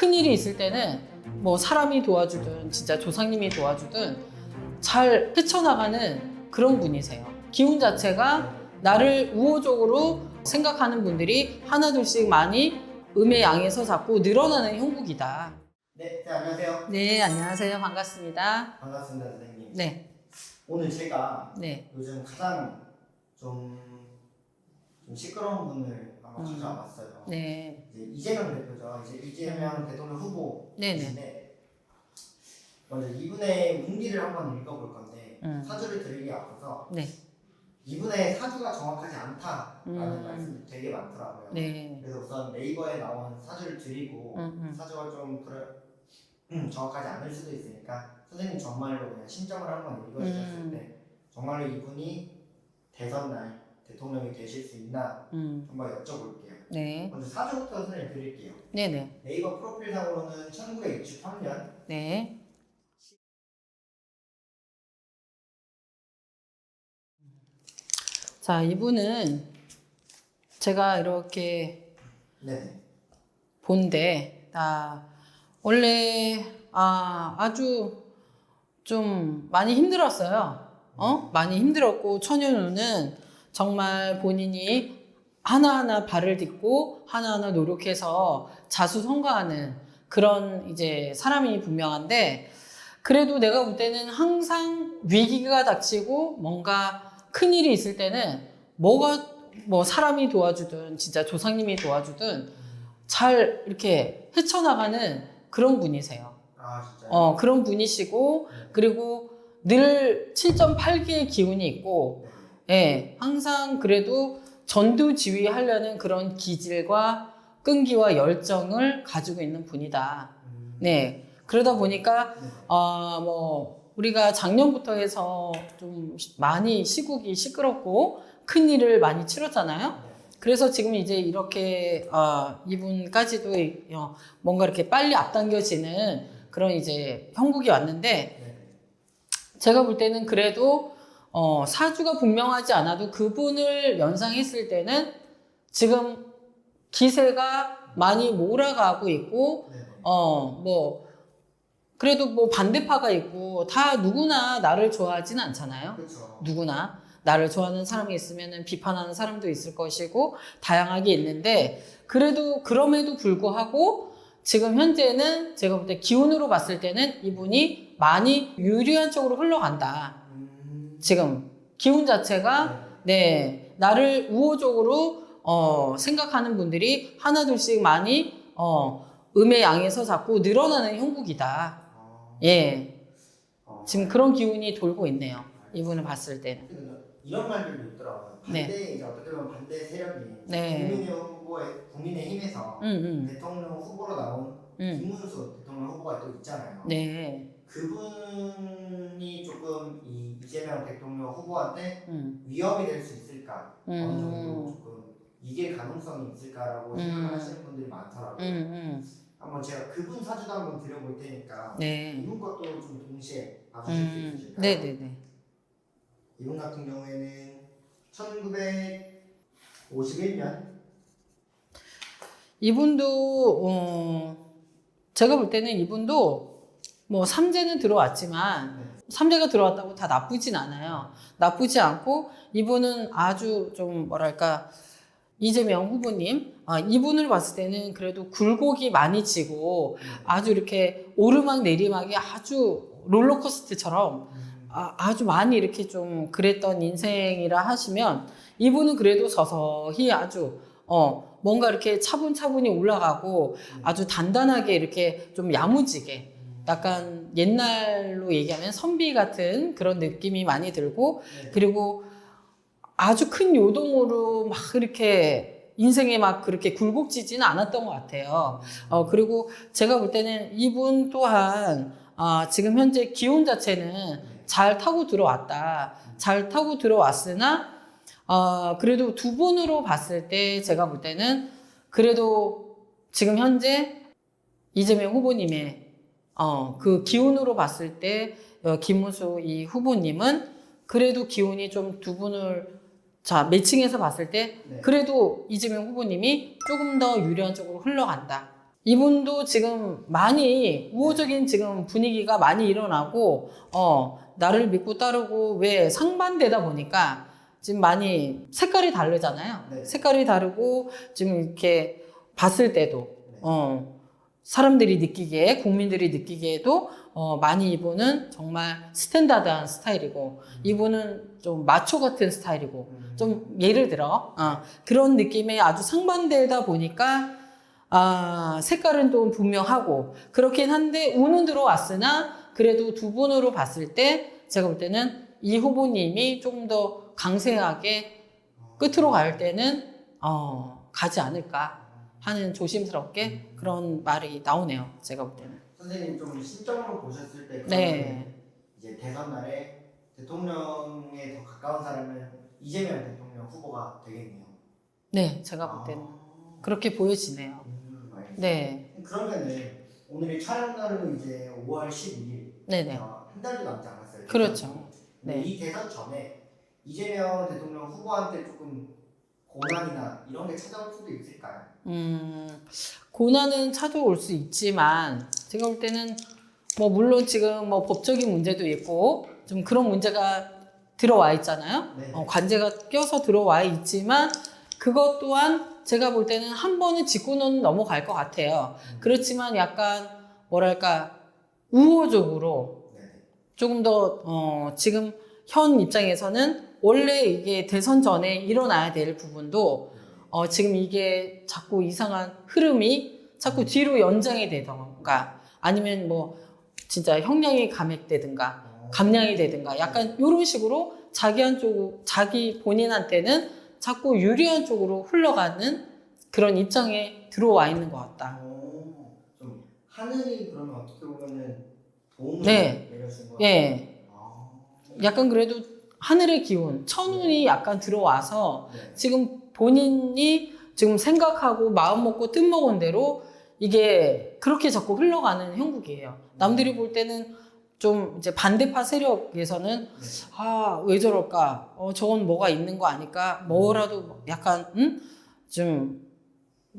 큰 일이 있을 때는 뭐 사람이 도와주든 진짜 조상님이 도와주든 잘 헤쳐나가는 그런 분이세요. 기운 자체가 나를 우호적으로 생각하는 분들이 하나둘씩 많이 음의 양에서 자꾸 늘어나는 형국이다. 네, 네, 안녕하세요. 네, 안녕하세요. 반갑습니다. 반갑습니다, 선생님. 네, 오늘 제가 네, 요즘 가장 좀, 좀 시끄러운 분을 음. 찾아왔어요. 네, 이제 이재명 대표죠. 이제 이재명 대통령 네네. 후보이신데 먼저 이분의 운기를 한번 읽어볼 건데 음. 사주를 드리기 앞서서 네, 이분의 사주가 정확하지 않다라는 음. 말씀이 되게 많더라고요. 네, 그래서 우선 네이버에 나온 사주를 드리고 음, 음. 사주가 좀 그래, 음, 정확하지 않을 수도 있으니까 선생님 정말로 그냥 심정을 한번 읽어주셨을 음. 때 정말로 이분이 대선 날 대통령이 되실 수 있나 음, 한번 여쭤볼게요. 네, 먼저 사주부터 선생님 드릴게요. 네, 네, 네이버 프로필상으로는 1963년 네. 자, 이분은 제가 이렇게 네. 본데, 아, 원래, 아, 아주 좀 많이 힘들었어요. 어? 많이 힘들었고, 천연우는 정말 본인이 하나하나 발을 딛고 하나하나 노력해서 자수성가하는 그런 이제 사람이 분명한데, 그래도 내가 볼 때는 항상 위기가 닥치고 뭔가 큰 일이 있을 때는 뭐가 뭐 사람이 도와주든 진짜 조상님이 도와주든 잘 이렇게 헤쳐나가는 그런 분이세요. 아 진짜요? 어, 그런 분이시고, 그리고 늘 7.8기의 기운이 있고, 네. 예, 항상 그래도 전두 지휘 하려는 그런 기질과 끈기와 열정을 가지고 있는 분이다. 음, 네. 그러다 보니까, 네. 어, 뭐, 우리가 작년부터 해서 좀 많이 시국이 시끄럽고 큰 일을 많이 치렀잖아요. 네. 그래서 지금 이제 이렇게 어, 이분까지도 이- 어, 뭔가 이렇게 빨리 앞당겨지는 그런 이제 형국이 왔는데 네. 제가 볼 때는 그래도 어, 사주가 분명하지 않아도 그분을 연상했을 때는 지금 기세가 많이 몰아가고 있고 네. 네. 어뭐 그래도 뭐 반대파가 있고 다 누구나 나를 좋아하진 않잖아요. 그렇죠. 누구나 나를 좋아하는 사람이 있으면 비판하는 사람도 있을 것이고 다양하게 있는데 그래도 그럼에도 불구하고 지금 현재는 제가 볼 때 기운으로 봤을 때는 이분이 많이 유리한 쪽으로 흘러간다. 음, 지금 기운 자체가 네. 네 나를 우호적으로 어, 생각하는 분들이 하나 둘씩 많이 어, 음의 양에서 자꾸 늘어나는 형국이다. 어, 예, 어. 지금 그런 기운이 돌고 있네요. 이분을 봤을 때는. 그러니까 이런 말들도 있더라고요. 네. 반대 이제 어떻게 보면 반대 세력이 네. 국민의 후보에 국민의 힘에서 음, 음, 대통령 후보로 나온 음. 김문수 대통령 후보가 또 있잖아요. 네, 그분이 조금 이 이재명 대통령 후보한테 음, 위험이 될 수 있을까? 어느 정도 음, 조금 이길 가능성이 있을까라고 음. 생각하시는 분들이 많더라고요. 음, 음, 한번 제가 그분 사주도 한번 드려볼 테니까 네, 이분 것도 좀 동시에 봐주실 수 음, 있으실까요? 네, 네, 네. 이분 같은 경우에는 1951년 이분도 어, 제가 볼 때는 이분도 뭐 삼재는 들어왔지만 네. 삼재가 들어왔다고 다 나쁘진 않아요. 나쁘지 않고 이분은 아주 좀 뭐랄까 이재명 후보님 아, 이분을 봤을 때는 그래도 굴곡이 많이 지고 아주 이렇게 오르막 내리막이 아주 롤러코스터처럼 음, 아, 아주 많이 이렇게 좀 그랬던 인생이라 하시면 이분은 그래도 서서히 아주 어 뭔가 이렇게 차분차분히 올라가고 아주 단단하게 이렇게 좀 야무지게 약간 옛날로 얘기하면 선비 같은 그런 느낌이 많이 들고 네. 그리고 아주 큰 요동으로 막 이렇게 인생에 막 그렇게 굴곡지지는 않았던 것 같아요. 어, 그리고 제가 볼 때는 이분 또한, 아, 지금 현재 기운 자체는 잘 타고 들어왔다. 잘 타고 들어왔으나, 어, 그래도 두 분으로 봤을 때 제가 볼 때는 그래도 지금 현재 이재명 후보님의 어, 그 기운으로 봤을 때 어, 김무수 이 후보님은 그래도 기운이 좀 두 분을 자 매칭해서 봤을 때 네. 그래도 이재명 후보님이 조금 더 유리한 쪽으로 흘러간다. 이분도 지금 많이 우호적인 지금 분위기가 많이 일어나고 어 나를 믿고 따르고 왜 상반되다 보니까 지금 많이 색깔이 다르잖아요. 네. 색깔이 다르고 지금 이렇게 봤을 때도 네. 어 사람들이 느끼기에 국민들이 느끼기에도 어 많이 이분은 정말 스탠다드한 스타일이고 이분은 좀 마초 같은 스타일이고 음. 좀 예를 들어 어, 그런 느낌에 아주 상반되다 보니까 아 색깔은 또 분명하고 그렇긴 한데 운은 들어왔으나 그래도 두 분으로 봤을 때 제가 볼 때는 이 후보님이 조금 더 강세하게 끝으로 갈 때는 어, 가지 않을까 하는 조심스럽게 그런 말이 나오네요. 제가 볼 때는. 선생님 좀 신점으로 보셨을 때 네. 이제 대선 날에 대통령에 더 가까운 사람은 이재명 대통령 후보가 되겠네요. 네, 제가 볼 때는 그렇게 보여지네요. 음. 네, 그러면은 오늘이 촬영 날은 이제 5월 12일 네, 네. 한 달도 남지 않았어요. 그렇죠. 네. 네. 이 대선 전에 이재명 대통령 후보한테 조금 고난이나 이런 게 찾아올 수도 있을까요? 음, 고난은 찾아올 수 있지만 제가 볼 때는 뭐 물론 지금 뭐 법적인 문제도 있고 좀 그런 문제가 들어와 있잖아요. 네. 어, 관제가 껴서 들어와 있지만 그것 또한 제가 볼 때는 한 번은 짚고는 넘어갈 것 같아요. 그렇지만 약간 뭐랄까 우호적으로 네. 조금 더 어, 지금 현 입장에서는 원래 이게 대선 전에 일어나야 될 부분도 어, 지금 이게 자꾸 이상한 흐름이 자꾸 뒤로 연장이 되던가 아니면 뭐 진짜 형량이 감액되든가 어, 감량이 되든가 약간 이런 식으로 자기 한쪽 자기 본인한테는 자꾸 유리한 쪽으로 흘러가는 그런 입장에 들어와 있는 것 같다. 어, 좀 하늘이 그러면 어떻게 보면은 도움을 네. 내려준 거 예, 아, 약간 그래도 하늘의 기운, 천운이 약간 들어와서 네. 지금 본인이 지금 생각하고 마음 먹고 뜻 먹은 대로 이게 그렇게 자꾸 흘러가는 형국이에요. 남들이 볼 때는 좀 이제 반대파 세력에서는 네. 아왜 저럴까? 어 저건 뭐가 있는 거 아닐까? 뭐라도 약간 음? 좀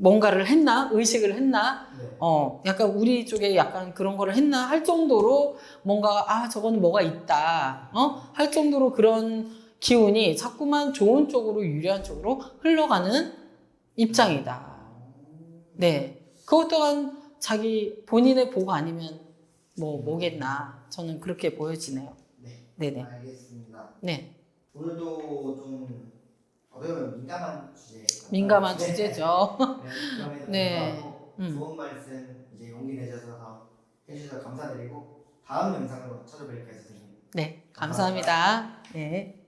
뭔가를 했나? 의식을 했나? 네. 어 약간 우리 쪽에 약간 그런 거를 했나 할 정도로 뭔가 아 저거는 뭐가 있다. 어할 정도로 그런 기운이 자꾸만 좋은 쪽으로 유리한 쪽으로 흘러가는 입장이다. 네. 그것 또한 자기 본인의 복 아니면 뭐 뭐겠나. 저는 그렇게 보여지네요. 네. 네네. 알겠습니다. 네. 오늘도 좀 어떻게 보면 민감한 주제. 민감한 네. 주제죠. 네. 네. 음. 좋은 말씀 이제 용기 내셔서 해주셔서 감사드리고 다음 영상으로 찾아뵐게요 선생님. 네. 감사합니다. 네.